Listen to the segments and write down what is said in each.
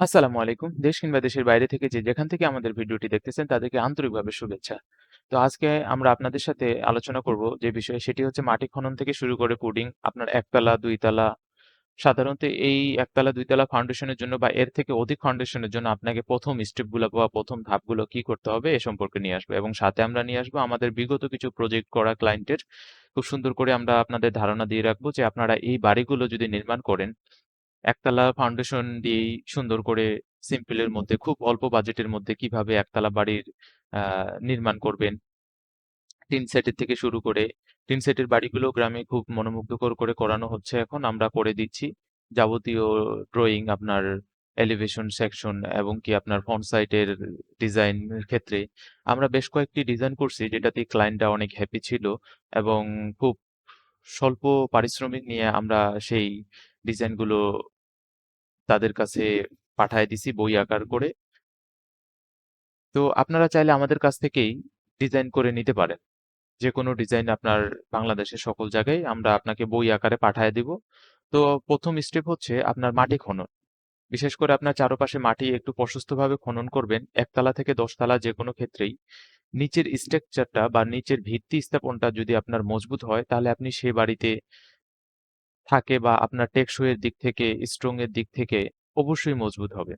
আসসালামু আলাইকুম। দেশ কিংবা দেশের বাইরে থেকে যে যেখান থেকে আমাদের ভিডিওটি দেখতেছেন, তাদেরকে আন্তরিকভাবে শুভেচ্ছা। তো আজকে আমরা আপনাদের সাথে আলোচনা করব যে বিষয়ে, সেটি হচ্ছে মাটি খনন থেকে শুরু করে পুডিং আপনার একতলা, দুইতলা সাধারণত এই ১ তালা ২ তালা ফাউন্ডেশনের জন্য বা এর থেকে অধিক ফাউন্ডেশনের জন্য আপনাকে ১ম স্টেপগুলো বা ১ম ধাপগুলো কি করতে হবে এ সম্পর্কে নিয়ে আসব এবং সাথে আমরা নিয়ে আসব আমাদের বিগত কিছু প্রজেক্ট করা ক্লায়েন্টের খুব সুন্দর করে আমরা আপনাদের ধারণা দিয়ে রাখব যে আপনারা এই বাড়িগুলো যদি নির্মাণ করেন একতলা ফাউন্ডেশন দিয়েই সুন্দর করে সিম্পলের মধ্যে, খুব অল্প বাজেটের মধ্যে কীভাবে একতলা বাড়ির নির্মাণ করবেন। টিন সেটের থেকে শুরু করে, টিন সেটের বাড়িগুলো গ্রামে খুব মনোমুগ্ধকর করে করানো হচ্ছে এখন। আমরা করে দিচ্ছি। যাবতীয় ড্রয়িং আপনার এলিভেশন সেকশন এবং কি আপনার ফ্রন্ট সাইটের ডিজাইনের ক্ষেত্রে আমরা বেশ কয়েকটি ডিজাইন করছি, যেটাতে ক্লায়েন্টরা অনেক হ্যাপি ছিল এবং খুব স্বল্প পারিশ্রমিক নিয়ে আমরা সেই ডিজাইনগুলো তাদের কাছে পাঠায় দিছি বই আকার করে। তো আপনারা চাইলে আমাদের কাছ থেকেই ডিজাইন করে নিতে পারেন। যেকোনো ডিজাইন আপনার বাংলাদেশের সকল জায়গায় আমরা আপনাকে বই আকারে পাঠায় দিব। তো প্রথম স্টেপ হচ্ছে আপনার মাটি খনন। বিশেষ করে আপনার চারপাশে মাটি একটু প্রশস্তভাবে খনন করবেন। একতলা থেকে ১০ তালা যেকোনো ক্ষেত্রেই নিচের স্ট্রাকচারটা বা নিচের ভিত্তি স্থাপনটা যদি আপনার মজবুত হয়, তাহলে আপনি সে বাড়িতে থাকে বা আপনার টেকসই এর দিক থেকে, স্ট্রং এর দিক থেকে অবশ্যই মজবুত হবে।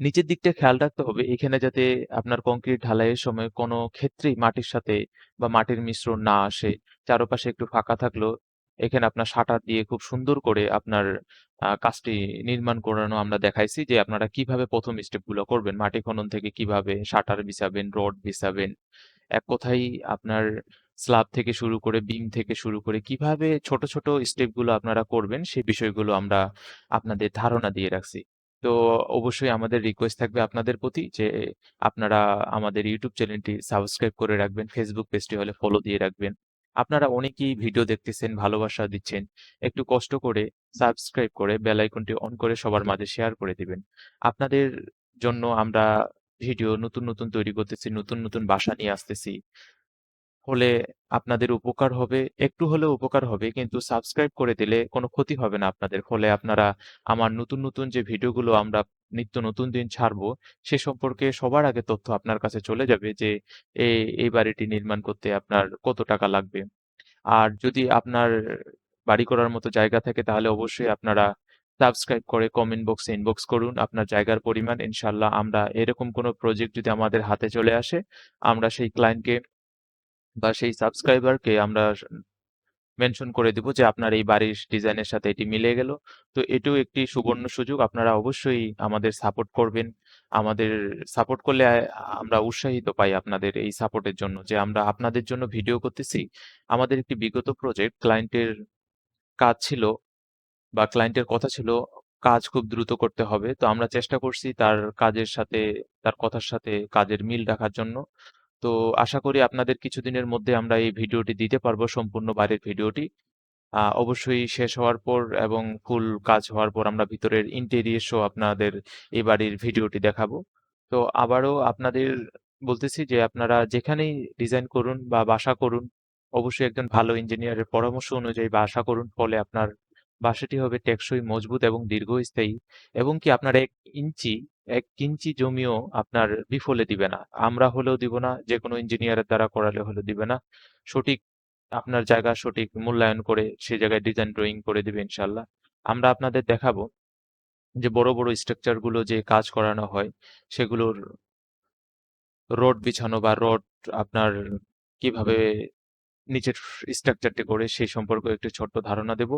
নিচের দিকটা খেয়াল রাখতে হবে এখানে যাতে আপনার কংক্রিট ঢালাইয়ের সময় কোনো ক্ষেত্রেই মাটির সাথে বা মাটির মিশ্রণ না আসে। চারপাশে একটু ফাঁকা থাকলেও এখানে আপনার শাটার দিয়ে খুব সুন্দর করে আপনার কাজটি নির্মাণ করানো আমরা দেখাইছি যে আপনারা কীভাবে ১ম স্টেপগুলো করবেন। মাটি খনন থেকে কীভাবে শাটার বিছাবেন, রড বিছাবেন। এক কথাই আপনার স্ল্যাব থেকে শুরু করে বিম থেকে শুরু করে কীভাবে ছোট, ছোট স্টেপগুলো আপনারা করবেন সেই বিষয়গুলো আমরা আপনাদের ধারণা দিয়ে রাখছি। তো অবশ্যই আমাদের রিকোয়েস্ট থাকবে আপনাদের প্রতি যে আপনারা আমাদের ইউটিউব চ্যানেলটি সাবস্ক্রাইব করে রাখবেন। ফেসবুক পেজটি হলে ফলো দিয়ে রাখবেন। আপনারা অনেকেই ভিডিও দেখতেছেন, ভালোবাসা দিচ্ছেন। একটু কষ্ট করে সাবস্ক্রাইব করে বেল আইকনটি অন করে সবার মাঝে শেয়ার করে দিবেন। আপনাদের জন্য আমরা ভিডিও নতুন, নতুন তৈরি করতেছি, নতুন, নতুন বাসা নিয়ে আসতেছি। হলে আপনাদের উপকার হবে, একটু হলেও উপকার হবে। কিন্তু সাবস্ক্রাইব করে দিলে কোনো ক্ষতি হবে না আপনাদের। ফলে আপনারা আমার নতুন, নতুন যে ভিডিওগুলো আমরা নিত্য নতুন দিন ছাড়বো, সে সম্পর্কে সবার আগে তথ্য আপনার কাছে চলে যাবে যে এই বাড়িটি নির্মাণ করতে আপনার কত টাকা লাগবে। আর যদি আপনার বাড়ি করার মতো জায়গা থাকে তাহলে অবশ্যই আপনারা সাবস্ক্রাইব করে কমেন্ট বক্সে ইনবক্স করুন আপনার জায়গার পরিমাণ। ইনশাল্লাহ আমরা এরকম কোনো প্রজেক্ট যদি আমাদের হাতে চলে আসে, আমরা সেই ক্লায়েন্টকে বা সেই সাবস্ক্রাইবারকে আমরা মেনশন করে দিব যে আপনার এই বাড়ির ডিজাইনের সাথে এটি মিলে গেল। তো এটিও একটি সুবর্ণ সুযোগ। আপনারা অবশ্যই আমাদের সাপোর্ট করবেন। আমাদের সাপোর্ট করলে আমরা উৎসাহিত পাই আপনাদের এই সাপোর্টের জন্য যে আমরা আপনাদের জন্য ভিডিও করতেছি। আমাদের একটি বিগত প্রজেক্ট ক্লায়েন্টের কাজ ছিল বা ক্লায়েন্টের কথা ছিল, কাজ খুব দ্রুত করতে হবে। তো আমরা চেষ্টা করছি তার কাজের সাথে, তার কথার সাথে কাজের মিল রাখার জন্য। তো আশা করি আপনাদের কিছুদিনের মধ্যে আমরা এই ভিডিওটি দিতে পারব সম্পূর্ণ বাড়ির ভিডিওটি। অবশ্যই শেষ হওয়ার পর এবং ফুল কাজ হওয়ার পর আমরা ভিতরের ইন্টেরিয়ার শো আপনাদের এই বাড়ির ভিডিওটি দেখাবো। তো আবারও আপনাদের বলতেছি যে আপনারা যেখানেই ডিজাইন করুন বা বাসা করুন, অবশ্যই একজন ভালো ইঞ্জিনিয়ারের পরামর্শ অনুযায়ী বাসা করুন। ফলে আপনার বাসাটি হবে টেকসই, মজবুত এবং দীর্ঘস্থায়ী এবং কি আপনার এক ইঞ্চি ১ ইঞ্চি জমিও আপনার বিফলে দিবে না। আমরা হলেও দিব না, যে কোনো ইঞ্জিনিয়ারের দ্বারা করালে হলেও দিবে না। সঠিক আপনার জায়গা সঠিক মূল্যায়ন করে সে জায়গায় ডিজাইন ড্রয়িং করে দিবে ইনশাল্লাহ আমরা আপনাদের দেখাবো যে বড়, বড় স্ট্রাকচারগুলো যে কাজ করানো হয় সেগুলোর রড বিছানো বা রড আপনার কীভাবে নিচের স্ট্রাকচারটি করে সেই সম্পর্কে একটি ছোট্ট ধারণা দেব।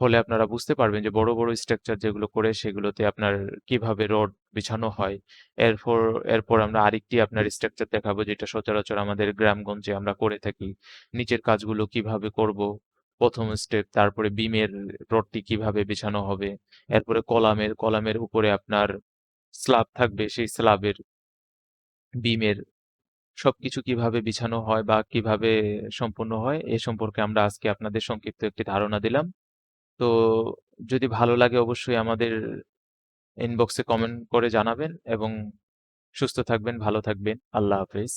ফলে আপনারা বুঝতে পারবেন যে বড়, বড় স্ট্রাকচার যেগুলো করে সেগুলোতে আপনার কীভাবে রড বিছানো হয়। এরপর এরপর আমরা আরেকটি আপনার স্ট্রাকচার দেখাবো যেটা সচরাচর আমাদের গ্রামগঞ্জে আমরা করে থাকি। নিচের কাজগুলো কীভাবে করব, প্রথম স্টেপ, তারপরে বিমের রডটি কীভাবে বিছানো হবে। এরপরে কলামের, কলামের উপরে আপনার স্ল্যাব থাকবে, সেই স্ল্যাবের বিমের সবকিছু কীভাবে বিছানো হয় বা কীভাবে সম্পন্ন হয় এ সম্পর্কে আমরা আজকে আপনাদের সংক্ষিপ্ত একটি ধারণা দিলাম। তো যদি ভালো লাগে অবশ্যই আমাদের ইনবক্সে কমেন্ট করে জানাবেন এবং সুস্থ থাকবেন, ভালো থাকবেন। আল্লাহ হাফেজ।